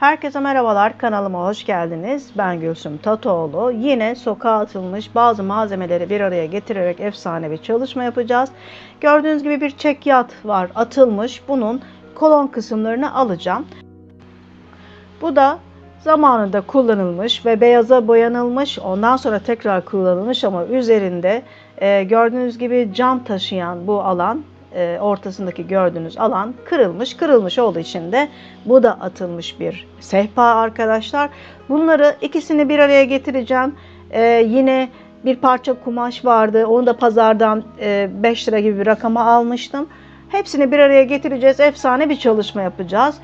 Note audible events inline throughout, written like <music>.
Herkese merhabalar, kanalıma hoş geldiniz. Ben Gülsüm Tatoğlu. Yine sokağa atılmış bazı malzemeleri bir araya getirerek efsane bir çalışma yapacağız. Gördüğünüz gibi bir çekyat var atılmış. Bunun kolon kısımlarını alacağım. Bu da zamanında kullanılmış ve beyaza boyanılmış. Ondan sonra tekrar kullanılmış ama üzerinde e, gördüğünüz gibi cam taşıyan bu alan e, ortasındaki gördüğünüz alan kırılmış. Kırılmış olduğu için de bu da atılmış bir sehpa arkadaşlar. Bunları ikisini bir araya getireceğim. E, yine bir parça kumaş vardı. Onu da pazardan e, 5 lira gibi bir rakama almıştım. Hepsini bir araya getireceğiz. Efsane bir çalışma yapacağız.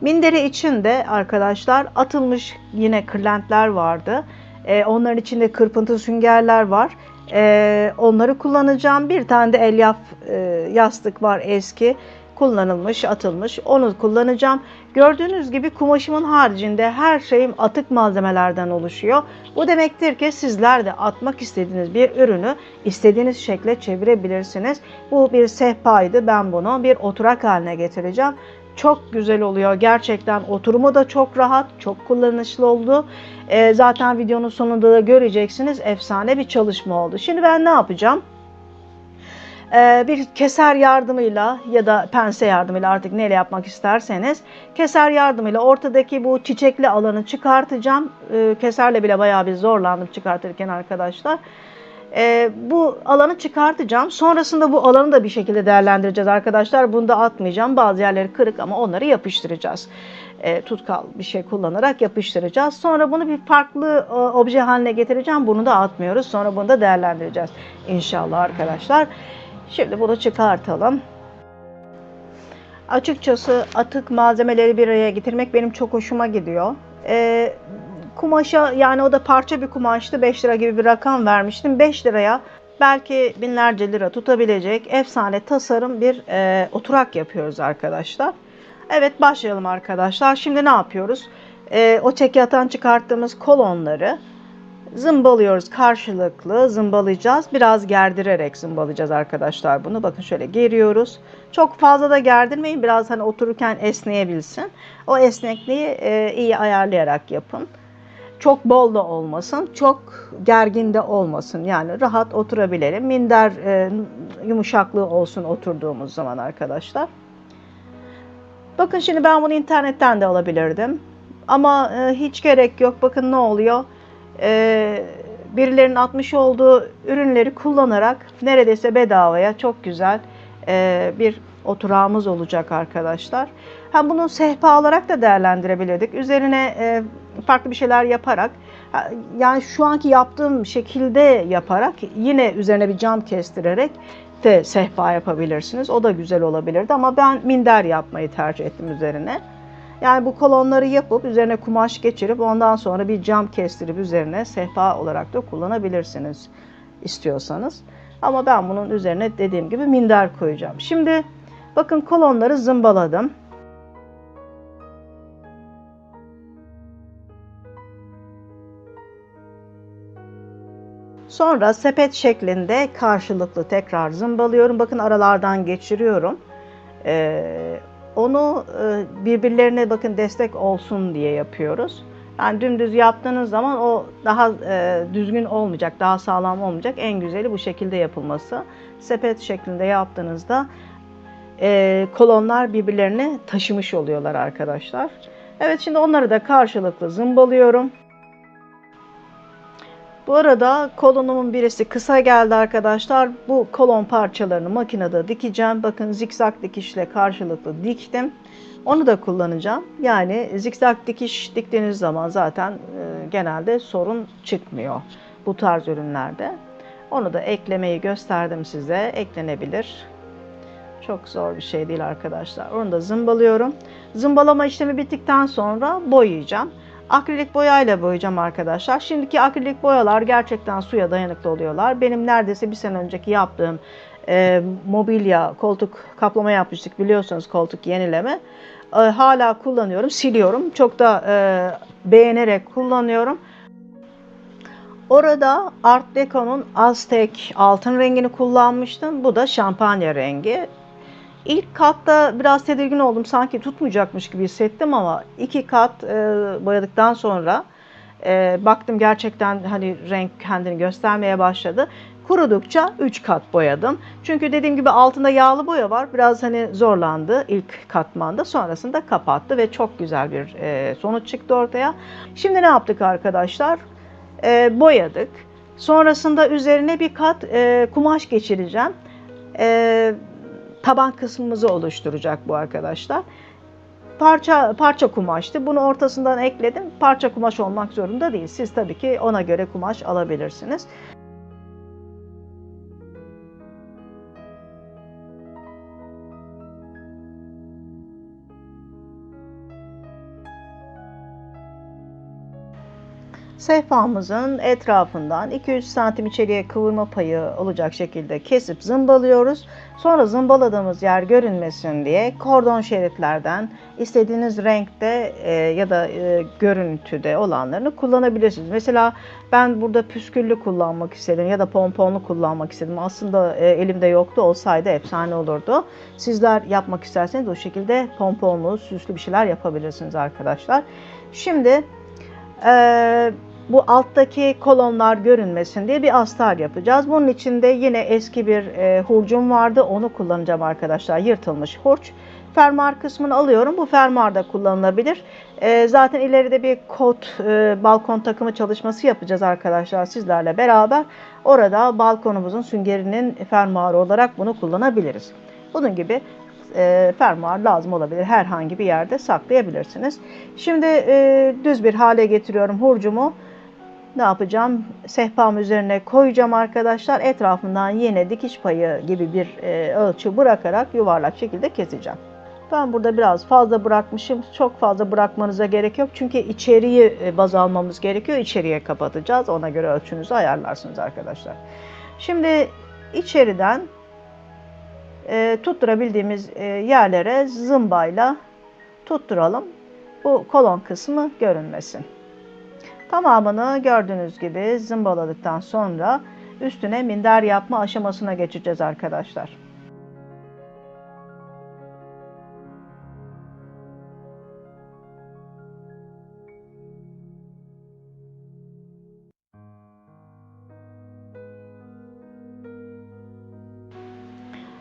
Minderi için de arkadaşlar atılmış yine kırlentler vardı. Ee, onların içinde kırpıntı süngerler var. Ee, onları kullanacağım. Bir tane de elyaf e, yastık var eski. Kullanılmış, atılmış. Onu kullanacağım. Gördüğünüz gibi kumaşımın haricinde her şeyim atık malzemelerden oluşuyor. Bu demektir ki sizler de atmak istediğiniz bir ürünü istediğiniz şekle çevirebilirsiniz. Bu bir sehpaydı. Ben bunu bir oturak haline getireceğim. Çok güzel oluyor. Gerçekten oturumu da çok rahat, çok kullanışlı oldu. Ee, zaten videonun sonunda da göreceksiniz. Efsane bir çalışma oldu. Şimdi ben ne yapacağım? Ee, bir keser yardımıyla ya da pense yardımıyla artık neyle yapmak isterseniz keser yardımıyla ortadaki bu çiçekli alanı çıkartacağım. Ee, keserle bile bayağı bir zorlandım çıkartırken arkadaşlar. Ee, bu alanı çıkartacağım. Sonrasında bu alanı da bir şekilde değerlendireceğiz arkadaşlar. Bunu da atmayacağım. Bazı yerleri kırık ama onları yapıştıracağız. Ee, tutkal bir şey kullanarak yapıştıracağız. Sonra bunu bir farklı e, obje haline getireceğim. Bunu da atmıyoruz. Sonra bunu da değerlendireceğiz inşallah arkadaşlar. Şimdi bunu çıkartalım. Açıkçası atık malzemeleri bir araya getirmek benim çok hoşuma gidiyor. Ee, kumaşa yani o da parça bir kumaştı 5 lira gibi bir rakam vermiştim. 5 liraya belki binlerce lira tutabilecek efsane tasarım bir e, oturak yapıyoruz arkadaşlar. Evet başlayalım arkadaşlar. Şimdi ne yapıyoruz? E, o çekyattan çıkarttığımız kolonları zımbalıyoruz karşılıklı zımbalayacağız. Biraz gerdirerek zımbalayacağız arkadaşlar bunu. Bakın şöyle geriyoruz. Çok fazla da gerdirmeyin. Biraz hani otururken esneyebilsin. O esnekliği e, iyi ayarlayarak yapın. Çok bol da olmasın, çok gergin de olmasın. Yani rahat oturabilelim. Minder e, yumuşaklığı olsun oturduğumuz zaman arkadaşlar. Bakın şimdi ben bunu internetten de alabilirdim. Ama e, hiç gerek yok. Bakın ne oluyor. E, birilerinin atmış olduğu ürünleri kullanarak neredeyse bedavaya çok güzel e, bir oturağımız olacak arkadaşlar. Hem bunu sehpa olarak da değerlendirebilirdik. Üzerine e, farklı bir şeyler yaparak yani şu anki yaptığım şekilde yaparak yine üzerine bir cam kestirerek de sehpa yapabilirsiniz. O da güzel olabilirdi ama ben minder yapmayı tercih ettim üzerine. Yani bu kolonları yapıp üzerine kumaş geçirip ondan sonra bir cam kestirip üzerine sehpa olarak da kullanabilirsiniz istiyorsanız. Ama ben bunun üzerine dediğim gibi minder koyacağım. Şimdi bakın kolonları zımbaladım. Sonra sepet şeklinde karşılıklı tekrar zımbalıyorum. Bakın aralardan geçiriyorum. Ee, onu e, birbirlerine bakın destek olsun diye yapıyoruz. Yani dümdüz yaptığınız zaman o daha e, düzgün olmayacak, daha sağlam olmayacak. En güzeli bu şekilde yapılması. Sepet şeklinde yaptığınızda e, kolonlar birbirlerini taşımış oluyorlar arkadaşlar. Evet şimdi onları da karşılıklı zımbalıyorum. Bu arada kolonumun birisi kısa geldi arkadaşlar. Bu kolon parçalarını makinede dikeceğim. Bakın zikzak dikişle karşılıklı diktim. Onu da kullanacağım. Yani zikzak dikiş diktiğiniz zaman zaten e, genelde sorun çıkmıyor bu tarz ürünlerde. Onu da eklemeyi gösterdim size. Eklenebilir. Çok zor bir şey değil arkadaşlar. Onu da zımbalıyorum. Zımbalama işlemi bittikten sonra boyayacağım. Akrilik boyayla boyayacağım arkadaşlar. Şimdiki akrilik boyalar gerçekten suya dayanıklı oluyorlar. Benim neredeyse bir sene önceki yaptığım e, mobilya, koltuk kaplama yapmıştık biliyorsunuz koltuk yenileme. E, hala kullanıyorum, siliyorum. Çok da e, beğenerek kullanıyorum. Orada Art Deco'nun Aztek altın rengini kullanmıştım. Bu da şampanya rengi. İlk katta biraz tedirgin oldum. Sanki tutmayacakmış gibi hissettim ama iki kat e, boyadıktan sonra e, baktım gerçekten hani renk kendini göstermeye başladı. Kurudukça 3 kat boyadım. Çünkü dediğim gibi altında yağlı boya var. Biraz hani zorlandı ilk katmanda. Sonrasında kapattı ve çok güzel bir e, sonuç çıktı ortaya. Şimdi ne yaptık arkadaşlar? E, boyadık. Sonrasında üzerine bir kat e, kumaş geçireceğim. E, taban kısmımızı oluşturacak bu arkadaşlar. Parça parça kumaştı. Bunu ortasından ekledim. Parça kumaş olmak zorunda değil. Siz tabii ki ona göre kumaş alabilirsiniz. Sehpamızın etrafından 2-3 santim içeriye kıvırma payı olacak şekilde kesip zımbalıyoruz. Sonra zımbaladığımız yer görünmesin diye kordon şeritlerden istediğiniz renkte e, ya da e, görüntüde olanlarını kullanabilirsiniz. Mesela ben burada püsküllü kullanmak istedim ya da pomponlu kullanmak istedim. Aslında e, elimde yoktu olsaydı efsane olurdu. Sizler yapmak isterseniz o şekilde pomponlu, süslü bir şeyler yapabilirsiniz arkadaşlar. Şimdi ee, bu alttaki kolonlar görünmesin diye bir astar yapacağız. Bunun içinde yine eski bir e, hurcum vardı. Onu kullanacağım arkadaşlar. Yırtılmış hurç. Fermuar kısmını alıyorum. Bu fermuar da kullanılabilir. E, zaten ileride bir kot e, balkon takımı çalışması yapacağız arkadaşlar sizlerle beraber. Orada balkonumuzun süngerinin fermuarı olarak bunu kullanabiliriz. Bunun gibi e, fermuar lazım olabilir. Herhangi bir yerde saklayabilirsiniz. Şimdi e, düz bir hale getiriyorum hurcumu. Ne yapacağım? Sehpam üzerine koyacağım arkadaşlar. Etrafından yine dikiş payı gibi bir e, ölçü bırakarak yuvarlak şekilde keseceğim. Ben burada biraz fazla bırakmışım. Çok fazla bırakmanıza gerek yok. Çünkü içeriği e, baz almamız gerekiyor. İçeriye kapatacağız. Ona göre ölçünüzü ayarlarsınız arkadaşlar. Şimdi içeriden e, tutturabildiğimiz e, yerlere zımbayla tutturalım. Bu kolon kısmı görünmesin. Tamamını gördüğünüz gibi zımbaladıktan sonra üstüne minder yapma aşamasına geçeceğiz arkadaşlar.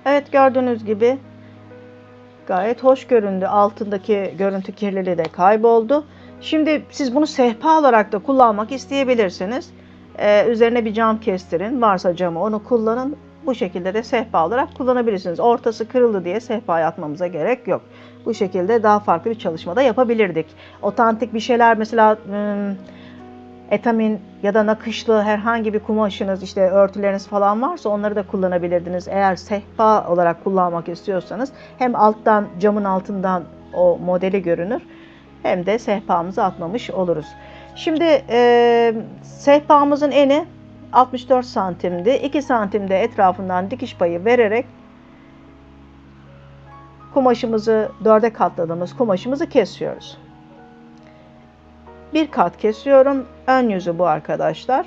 Evet gördüğünüz gibi gayet hoş göründü. Altındaki görüntü kirliliği de kayboldu. Şimdi siz bunu sehpa olarak da kullanmak isteyebilirsiniz. Ee, üzerine bir cam kestirin. Varsa camı onu kullanın. Bu şekilde de sehpa olarak kullanabilirsiniz. Ortası kırıldı diye sehpa atmamıza gerek yok. Bu şekilde daha farklı bir çalışmada yapabilirdik. Otantik bir şeyler mesela etamin ya da nakışlı herhangi bir kumaşınız işte örtüleriniz falan varsa onları da kullanabilirdiniz. Eğer sehpa olarak kullanmak istiyorsanız hem alttan camın altından o modeli görünür hem de sehpamızı atmamış oluruz. Şimdi e, sehpamızın eni 64 santimdi. 2 santimde etrafından dikiş payı vererek kumaşımızı dörde katladığımız kumaşımızı kesiyoruz. Bir kat kesiyorum. Ön yüzü bu arkadaşlar.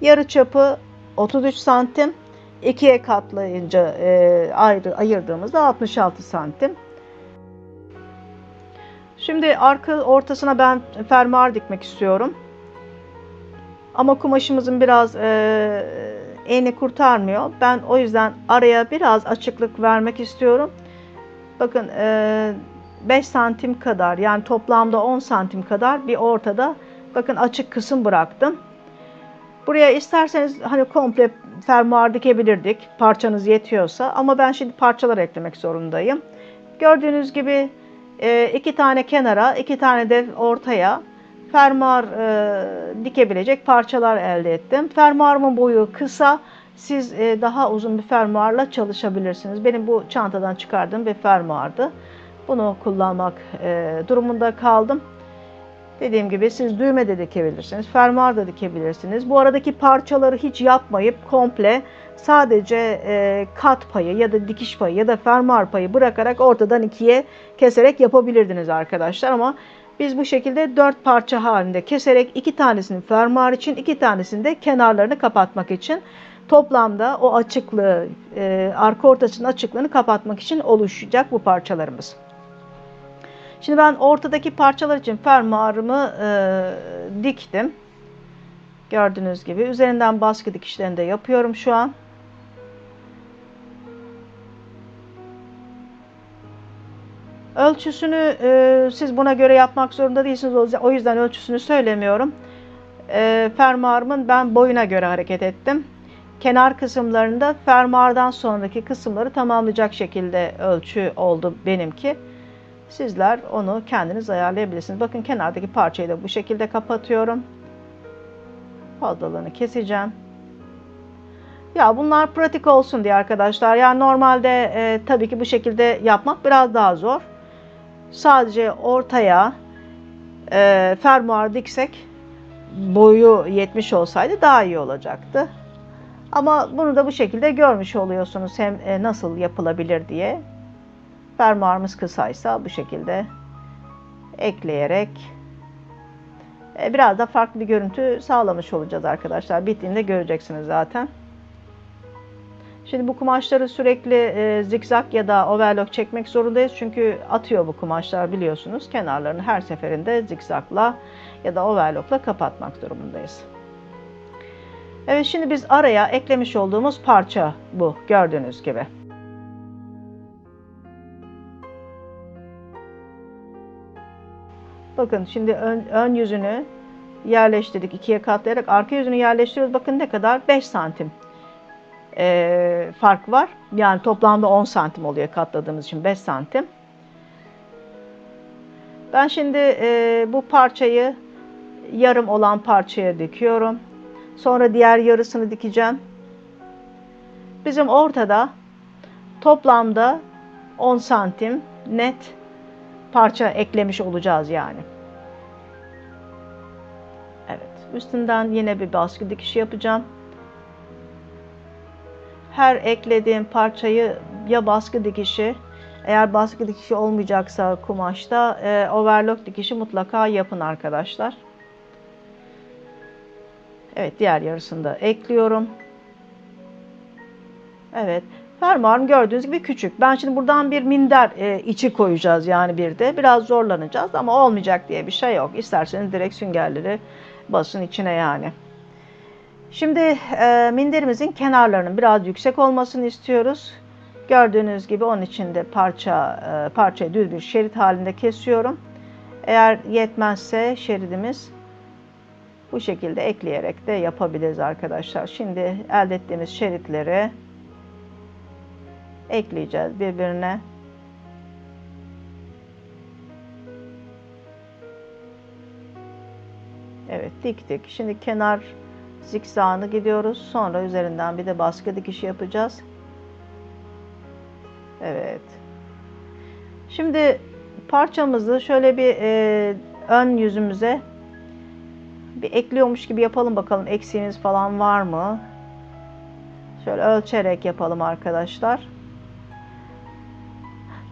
Yarı çapı 33 santim. ikiye katlayınca e, ayrı ayırdığımızda 66 santim. Şimdi arka ortasına ben fermuar dikmek istiyorum. Ama kumaşımızın biraz e, eni kurtarmıyor. Ben o yüzden araya biraz açıklık vermek istiyorum. Bakın e, 5 santim kadar yani toplamda 10 santim kadar bir ortada bakın açık kısım bıraktım. Buraya isterseniz hani komple fermuar dikebilirdik parçanız yetiyorsa ama ben şimdi parçalar eklemek zorundayım. Gördüğünüz gibi e, iki tane kenara iki tane de ortaya fermuar e, dikebilecek parçalar elde ettim. Fermuarımın boyu kısa. Siz e, daha uzun bir fermuarla çalışabilirsiniz. Benim bu çantadan çıkardığım bir fermuardı. Bunu kullanmak e, durumunda kaldım. Dediğim gibi siz düğme de dikebilirsiniz, fermuar da dikebilirsiniz. Bu aradaki parçaları hiç yapmayıp komple sadece e, kat payı ya da dikiş payı ya da fermuar payı bırakarak ortadan ikiye keserek yapabilirdiniz arkadaşlar. Ama biz bu şekilde dört parça halinde keserek iki tanesini fermuar için iki tanesini de kenarlarını kapatmak için toplamda o açıklığı, e, arka ortasının açıklığını kapatmak için oluşacak bu parçalarımız. Şimdi ben ortadaki parçalar için fermuarımı e, diktim. Gördüğünüz gibi üzerinden baskı dikişlerini de yapıyorum şu an. Ölçüsünü e, siz buna göre yapmak zorunda değilsiniz. O yüzden ölçüsünü söylemiyorum. E, fermuarımın ben boyuna göre hareket ettim. Kenar kısımlarında fermuardan sonraki kısımları tamamlayacak şekilde ölçü oldu benimki. Sizler onu kendiniz ayarlayabilirsiniz. Bakın kenardaki parçayı da bu şekilde kapatıyorum. Fazlalığını keseceğim. Ya bunlar pratik olsun diye arkadaşlar. Yani normalde e, tabii ki bu şekilde yapmak biraz daha zor. Sadece ortaya e, fermuar diksek boyu 70 olsaydı daha iyi olacaktı. Ama bunu da bu şekilde görmüş oluyorsunuz hem e, nasıl yapılabilir diye. Fermuarımız kısaysa bu şekilde ekleyerek e, biraz da farklı bir görüntü sağlamış olacağız arkadaşlar. Bittiğinde göreceksiniz zaten. Şimdi bu kumaşları sürekli e, zikzak ya da overlock çekmek zorundayız. Çünkü atıyor bu kumaşlar biliyorsunuz. Kenarlarını her seferinde zikzakla ya da overlockla kapatmak durumundayız. Evet şimdi biz araya eklemiş olduğumuz parça bu gördüğünüz gibi. Bakın şimdi ön, ön yüzünü yerleştirdik ikiye katlayarak arka yüzünü yerleştiriyoruz. Bakın ne kadar 5 santim e, fark var. Yani toplamda 10 santim oluyor katladığımız için 5 santim. Ben şimdi e, bu parçayı yarım olan parçaya dikiyorum. Sonra diğer yarısını dikeceğim. Bizim ortada toplamda 10 santim net parça eklemiş olacağız yani. Evet. Üstünden yine bir baskı dikişi yapacağım. Her eklediğim parçayı ya baskı dikişi eğer baskı dikişi olmayacaksa kumaşta e, overlock dikişi mutlaka yapın arkadaşlar. Evet diğer yarısını da ekliyorum. Evet. Fermuarım gördüğünüz gibi küçük. Ben şimdi buradan bir minder e, içi koyacağız yani bir de. Biraz zorlanacağız ama olmayacak diye bir şey yok. İsterseniz direkt süngerleri basın içine yani. Şimdi e, minderimizin kenarlarının biraz yüksek olmasını istiyoruz. Gördüğünüz gibi onun için de parça, e, parçayı düz bir şerit halinde kesiyorum. Eğer yetmezse şeridimiz bu şekilde ekleyerek de yapabiliriz arkadaşlar. Şimdi elde ettiğimiz şeritleri ekleyeceğiz birbirine. Evet diktik. Şimdi kenar zikzağını gidiyoruz. Sonra üzerinden bir de baskı dikişi yapacağız. Evet. Şimdi parçamızı şöyle bir e, ön yüzümüze bir ekliyormuş gibi yapalım bakalım eksiğimiz falan var mı? Şöyle ölçerek yapalım arkadaşlar.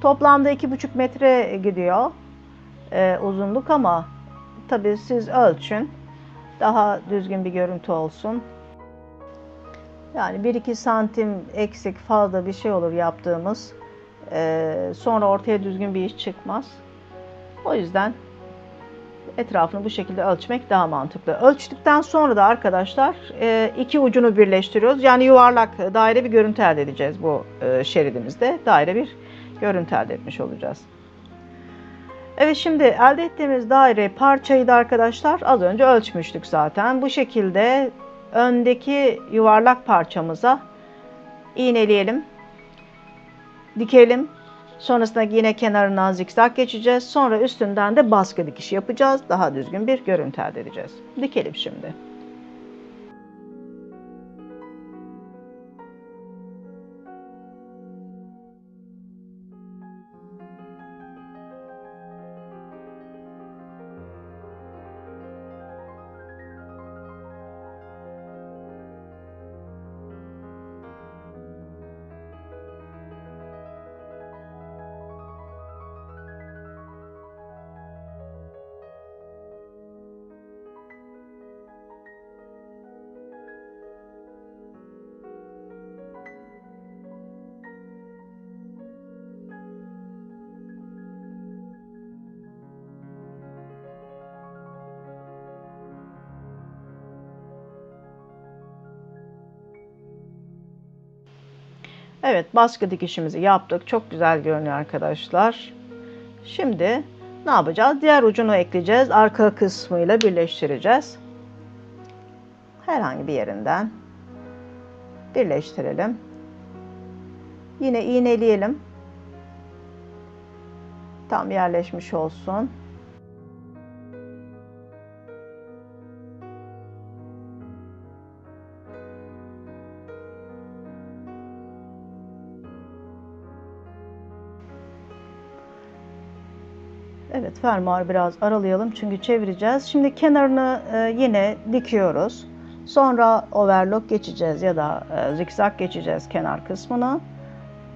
Toplamda iki buçuk metre gidiyor e, uzunluk ama tabi siz ölçün. Daha düzgün bir görüntü olsun. Yani 1-2 santim eksik fazla bir şey olur yaptığımız. E, sonra ortaya düzgün bir iş çıkmaz. O yüzden etrafını bu şekilde ölçmek daha mantıklı. Ölçtükten sonra da arkadaşlar e, iki ucunu birleştiriyoruz. Yani yuvarlak daire bir görüntü elde edeceğiz bu e, şeridimizde. Daire bir görüntü elde etmiş olacağız. Evet şimdi elde ettiğimiz daire parçayı da arkadaşlar az önce ölçmüştük zaten. Bu şekilde öndeki yuvarlak parçamıza iğneleyelim. Dikelim. Sonrasında yine kenarından zikzak geçeceğiz. Sonra üstünden de baskı dikişi yapacağız. Daha düzgün bir görüntü elde edeceğiz. Dikelim şimdi. Evet baskı dikişimizi yaptık. Çok güzel görünüyor arkadaşlar. Şimdi ne yapacağız? Diğer ucunu ekleyeceğiz. Arka kısmıyla birleştireceğiz. Herhangi bir yerinden birleştirelim. Yine iğneleyelim. Tam yerleşmiş olsun. Evet fermuarı biraz aralayalım çünkü çevireceğiz. Şimdi kenarını e, yine dikiyoruz. Sonra overlock geçeceğiz ya da e, zikzak geçeceğiz kenar kısmını.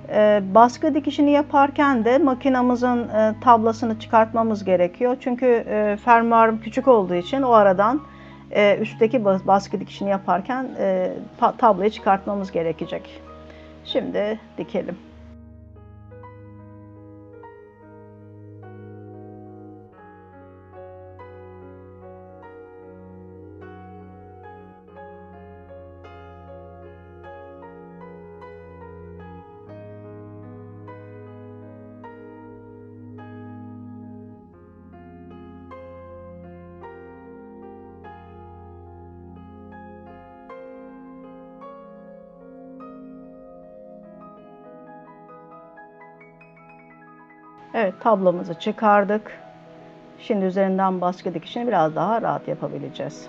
E, baskı dikişini yaparken de makinamızın tablasını çıkartmamız gerekiyor. Çünkü fermuarım küçük olduğu için o aradan üstteki bas- baskı dikişini yaparken ta- tablayı çıkartmamız gerekecek. Şimdi dikelim. Evet tablamızı çıkardık. Şimdi üzerinden baskı dikişini biraz daha rahat yapabileceğiz.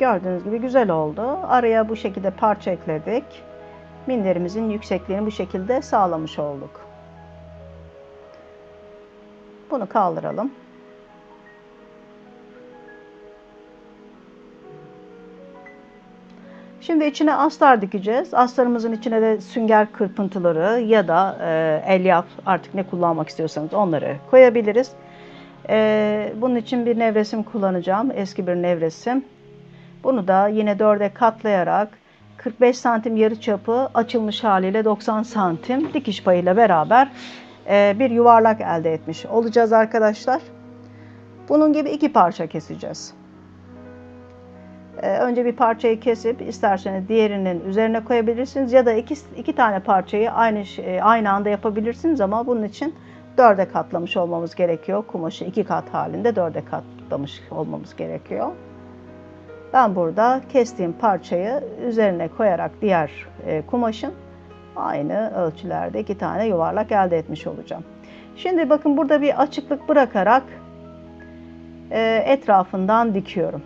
Gördüğünüz gibi güzel oldu. Araya bu şekilde parça ekledik. Minderimizin yüksekliğini bu şekilde sağlamış olduk. Bunu kaldıralım. Şimdi içine astar dikeceğiz. Astarımızın içine de sünger kırpıntıları ya da e, elyaf artık ne kullanmak istiyorsanız onları koyabiliriz. E, bunun için bir nevresim kullanacağım. Eski bir nevresim. Bunu da yine dörde katlayarak 45 santim yarı çapı açılmış haliyle 90 santim dikiş payıyla beraber e, bir yuvarlak elde etmiş olacağız arkadaşlar. Bunun gibi iki parça keseceğiz. E, önce bir parçayı kesip isterseniz diğerinin üzerine koyabilirsiniz ya da iki, iki tane parçayı aynı e, aynı anda yapabilirsiniz ama bunun için dörde katlamış olmamız gerekiyor. Kumaşı iki kat halinde dörde katlamış olmamız gerekiyor. Ben burada kestiğim parçayı üzerine koyarak diğer e, kumaşın aynı ölçülerde iki tane yuvarlak elde etmiş olacağım. Şimdi bakın burada bir açıklık bırakarak e, etrafından dikiyorum.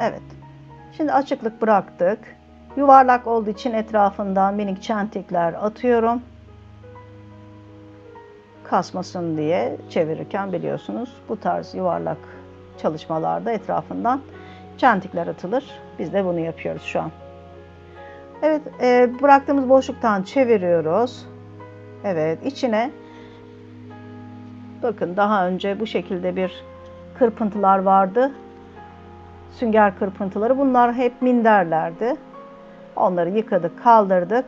Evet. Şimdi açıklık bıraktık. Yuvarlak olduğu için etrafından minik çentikler atıyorum. Kasmasın diye çevirirken biliyorsunuz bu tarz yuvarlak çalışmalarda etrafından çentikler atılır. Biz de bunu yapıyoruz şu an. Evet e, bıraktığımız boşluktan çeviriyoruz. Evet içine bakın daha önce bu şekilde bir kırpıntılar vardı. Sünger kırpıntıları bunlar hep minderlerdi. Onları yıkadık, kaldırdık.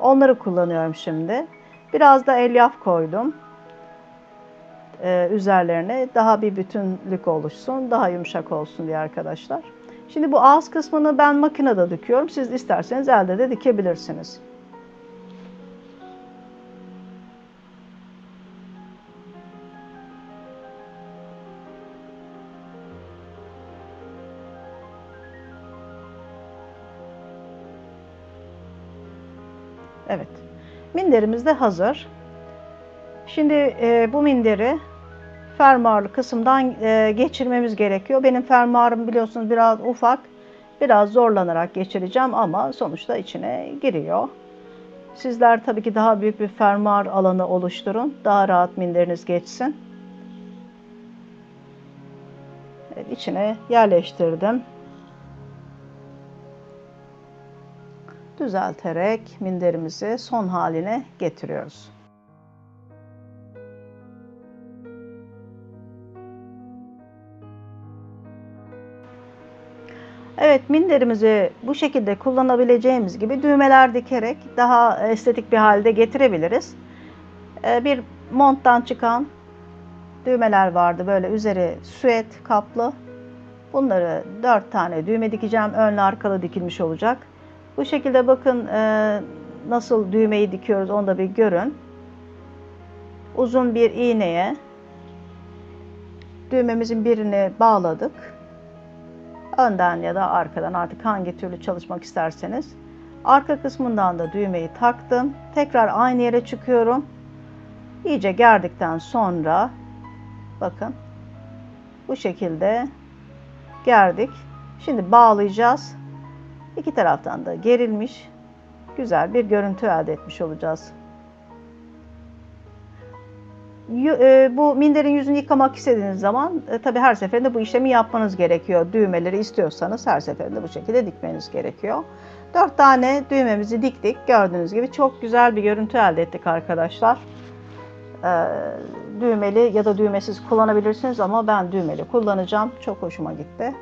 Onları kullanıyorum şimdi. Biraz da elyaf koydum. Ee, üzerlerine daha bir bütünlük oluşsun, daha yumuşak olsun diye arkadaşlar. Şimdi bu ağız kısmını ben makinede dikiyorum. Siz isterseniz elde de dikebilirsiniz. Minderimiz de hazır. Şimdi e, bu minderi fermuarlı kısımdan e, geçirmemiz gerekiyor. Benim fermuarım biliyorsunuz biraz ufak. Biraz zorlanarak geçireceğim ama sonuçta içine giriyor. Sizler tabii ki daha büyük bir fermuar alanı oluşturun. Daha rahat minderiniz geçsin. Evet, içine yerleştirdim. Düzelterek minderimizi son haline getiriyoruz. Evet minderimizi bu şekilde kullanabileceğimiz gibi düğmeler dikerek daha estetik bir halde getirebiliriz. Ee, Bir monttan çıkan düğmeler vardı böyle üzeri süet kaplı. Bunları dört tane düğme dikeceğim. Önlü arkalı dikilmiş olacak. Bu şekilde bakın e, nasıl düğmeyi dikiyoruz onu da bir görün. Uzun bir iğneye düğmemizin birini bağladık. Önden ya da arkadan artık hangi türlü çalışmak isterseniz. Arka kısmından da düğmeyi taktım. Tekrar aynı yere çıkıyorum. İyice gerdikten sonra bakın bu şekilde gerdik. Şimdi bağlayacağız. İki taraftan da gerilmiş güzel bir görüntü elde etmiş olacağız. E, Bu minderin yüzünü yıkamak istediğiniz zaman e, tabii her seferinde bu işlemi yapmanız gerekiyor. Düğmeleri istiyorsanız her seferinde bu şekilde dikmeniz gerekiyor. Dört tane düğmemizi diktik. Gördüğünüz gibi çok güzel bir görüntü elde ettik arkadaşlar. E, Düğmeli ya da düğmesiz kullanabilirsiniz ama ben düğmeli kullanacağım. Çok hoşuma gitti.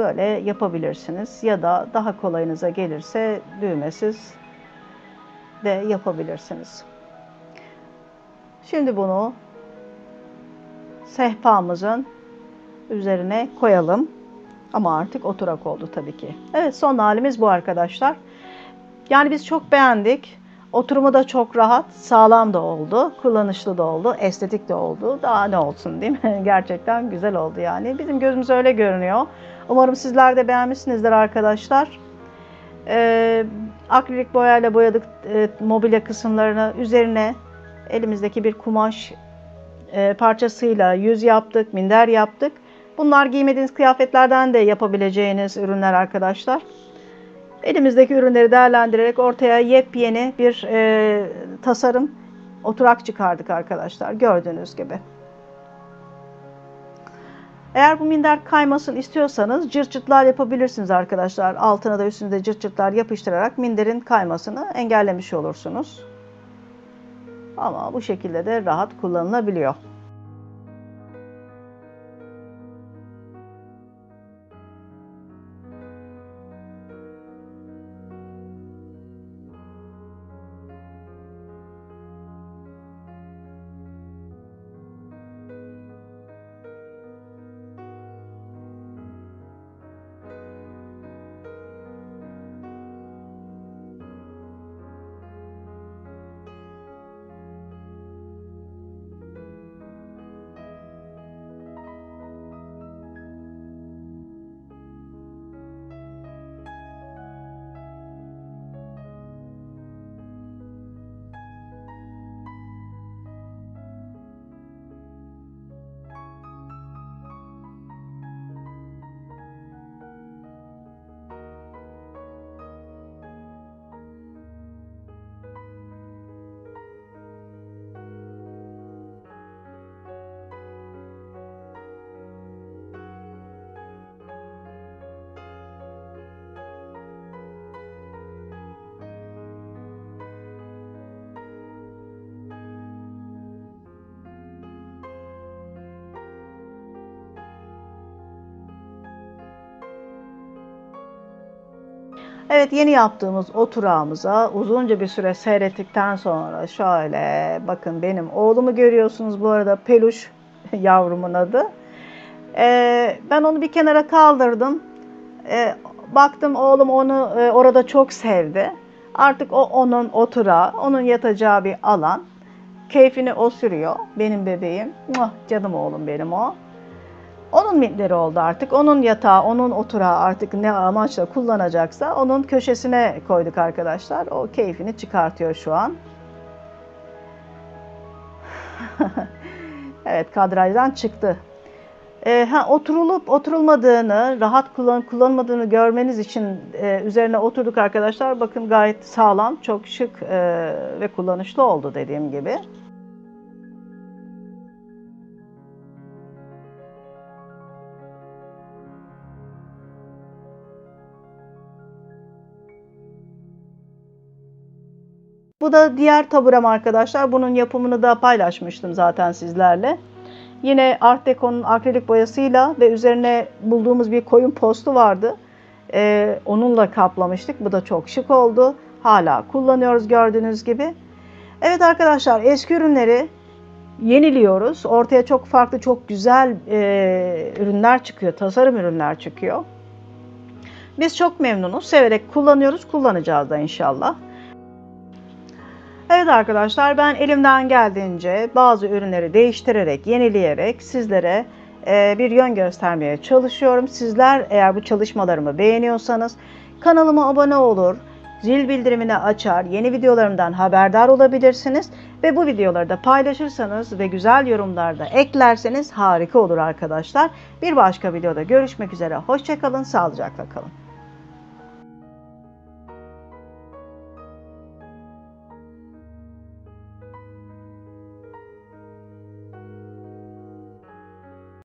Böyle yapabilirsiniz ya da daha kolayınıza gelirse düğmesiz de yapabilirsiniz. Şimdi bunu sehpamızın üzerine koyalım. Ama artık oturak oldu tabii ki. Evet son halimiz bu arkadaşlar. Yani biz çok beğendik. Oturumu da çok rahat, sağlam da oldu, kullanışlı da oldu, estetik de oldu. Daha ne olsun değil mi? <laughs> Gerçekten güzel oldu yani. Bizim gözümüz öyle görünüyor. Umarım sizler de beğenmişsinizdir arkadaşlar. Ee, akrilik boyayla boyadık e, mobilya kısımlarını. Üzerine elimizdeki bir kumaş e, parçasıyla yüz yaptık, minder yaptık. Bunlar giymediğiniz kıyafetlerden de yapabileceğiniz ürünler arkadaşlar. Elimizdeki ürünleri değerlendirerek ortaya yepyeni bir e, tasarım oturak çıkardık arkadaşlar gördüğünüz gibi. Eğer bu minder kaymasın istiyorsanız cırt cırtlar yapabilirsiniz arkadaşlar. Altına da üstüne de cırt cırtlar yapıştırarak minderin kaymasını engellemiş olursunuz. Ama bu şekilde de rahat kullanılabiliyor. Evet yeni yaptığımız oturağımıza uzunca bir süre seyrettikten sonra şöyle bakın benim oğlumu görüyorsunuz bu arada peluş <laughs> yavrumun adı. Ee, ben onu bir kenara kaldırdım. Ee, baktım oğlum onu e, orada çok sevdi. Artık o onun oturağı, onun yatacağı bir alan. Keyfini o sürüyor benim bebeğim. Muah, canım oğlum benim o. Onun minderi oldu artık. Onun yatağı, onun oturağı artık ne amaçla kullanacaksa onun köşesine koyduk arkadaşlar. O keyfini çıkartıyor şu an. <laughs> evet kadrajdan çıktı. Ee, ha, oturulup oturulmadığını, rahat kullan kullanmadığını görmeniz için e, üzerine oturduk arkadaşlar. Bakın gayet sağlam, çok şık e, ve kullanışlı oldu dediğim gibi. Bu da diğer taburem arkadaşlar. Bunun yapımını da paylaşmıştım zaten sizlerle. Yine Art Deco'nun akrilik boyasıyla ve üzerine bulduğumuz bir koyun postu vardı. Ee, onunla kaplamıştık. Bu da çok şık oldu. Hala kullanıyoruz gördüğünüz gibi. Evet arkadaşlar eski ürünleri yeniliyoruz. Ortaya çok farklı, çok güzel e, ürünler çıkıyor. Tasarım ürünler çıkıyor. Biz çok memnunuz. Severek kullanıyoruz. Kullanacağız da inşallah. Evet arkadaşlar ben elimden geldiğince bazı ürünleri değiştirerek, yenileyerek sizlere e, bir yön göstermeye çalışıyorum. Sizler eğer bu çalışmalarımı beğeniyorsanız kanalıma abone olur, zil bildirimini açar, yeni videolarımdan haberdar olabilirsiniz ve bu videoları da paylaşırsanız ve güzel yorumlarda eklerseniz harika olur arkadaşlar. Bir başka videoda görüşmek üzere. Hoşçakalın, sağlıcakla kalın.